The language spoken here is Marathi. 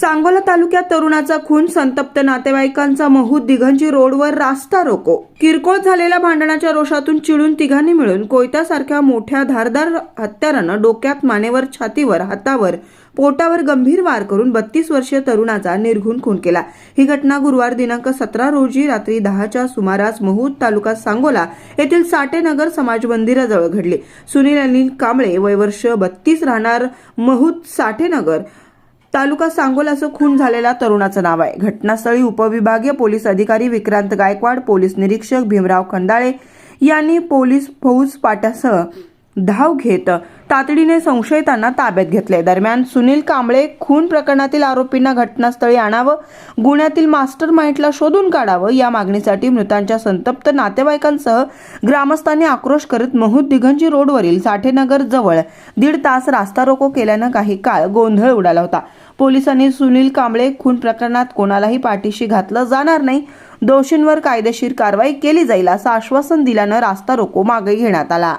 सांगोला तालुक्यात तरुणाचा खून संतप्त नातेवाईकांचा महूद दिघंजी रोडवर रास्ता रोको. किरकोळ झालेल्या भांडणाच्या रोषातून चिडून तिघांनी मिळून कोयत्यासारख्या मोठ्या धारदार हत्यारानं डोक्यात मानेवर छातीवर हातावर पोटावर गंभीर वार करून बत्तीस वर्षीय तरुणाचा निर्घुण खून केला. ही घटना गुरुवार दिनांक सतरा रोजी रात्री दहाच्या सुमारास महूद तालुका सांगोला येथील साठेनगर समाज मंदिराजवळ घडली. सुनील अनिल कांबळे वय वर्ष बत्तीस राहणार महूद साठेनगर तालुका सांगोलाचं खून झालेल्या तरुणाचं नाव आहे. घटनास्थळी उपविभागीय पोलीस अधिकारी विक्रांत गायकवाड पोलीस निरीक्षक भीमराव खंदाळे यांनी पोलीस फौज पाट्यासह धाव घेत तातडीने संशयितांना ताब्यात घेतले. दरम्यान सुनील कांबळे खून प्रकरणातील आरोपींना घटनास्थळी आणावं गुन्ह्यातील मास्टर माइंडला शोधून काढावं या मागणीसाठी मृतांच्या संतप्त नातेवाईकांसह ग्रामस्थांनी आक्रोश करत महूद दिगंजी रोडवरील साठेनगर जवळ दीड तास रास्ता रोको केल्यानं काही काळ गोंधळ उडाला होता. पोलिसांनी सुनील कांबळे खून प्रकरणात कोणालाही पाठीशी घातलं जाणार नाही. दोषींवर कायदेशीर कारवाई केली जाईल असं आश्वासन दिल्यानं रास्ता रोको मागे घेण्यात आला.